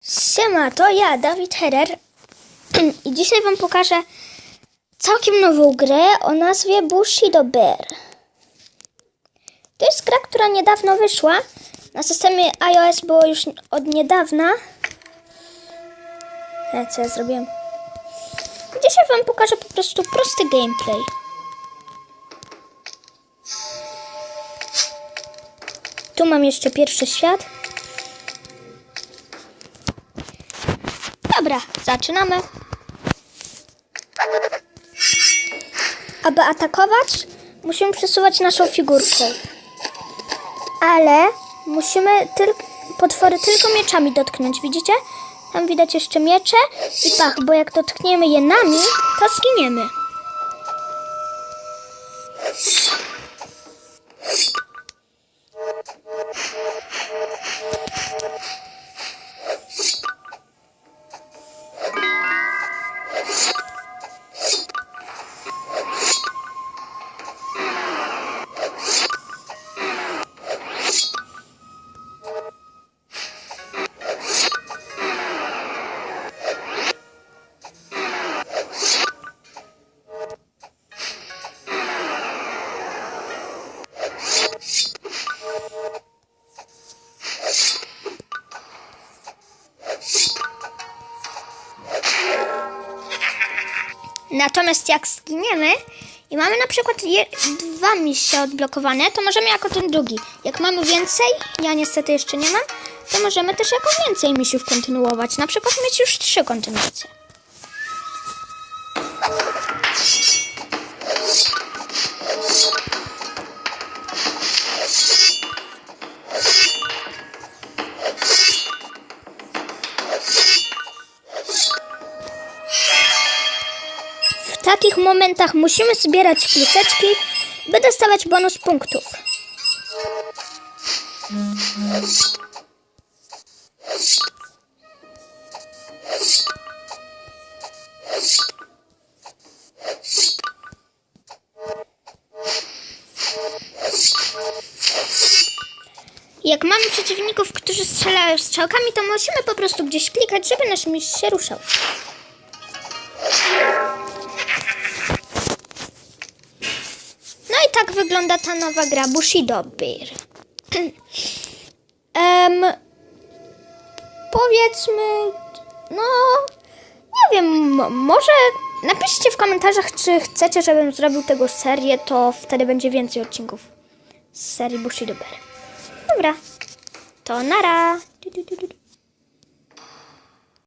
Siema, to ja, Dawid Herer i dzisiaj wam pokażę całkiem nową grę o nazwie Bushido Bear. To jest gra, która niedawno wyszła. Na systemie iOS było już od niedawna. E, co ja zrobiłem? Dzisiaj wam pokażę po prostu prosty gameplay. Tu mam jeszcze pierwszy świat. Dobra, zaczynamy. Aby atakować, musimy przesuwać naszą figurką. Ale musimy tylko potwory tylko mieczami dotknąć, widzicie? Tam widać jeszcze miecze i pach, bo jak dotkniemy je nami, to zginiemy. Natomiast jak zginiemy i mamy na przykład je, dwa misje odblokowane, to możemy jako ten drugi. Jak mamy więcej, ja niestety jeszcze nie mam, to możemy też jako więcej misiów kontynuować. Na przykład mieć już trzy kontynuacje. Takich momentach musimy zbierać kluseczki, by dostawać bonus punktów. Jak mamy przeciwników, którzy strzelają strzałkami, to musimy po prostu gdzieś klikać, żeby nasz miś się ruszał. Wygląda ta nowa gra Bushido Bear. Em, powiedzmy, no, nie wiem, mo- może napiszcie w komentarzach, czy chcecie, żebym zrobił tego serię, to wtedy będzie więcej odcinków z serii Bushido Bear. Dobra, to nara.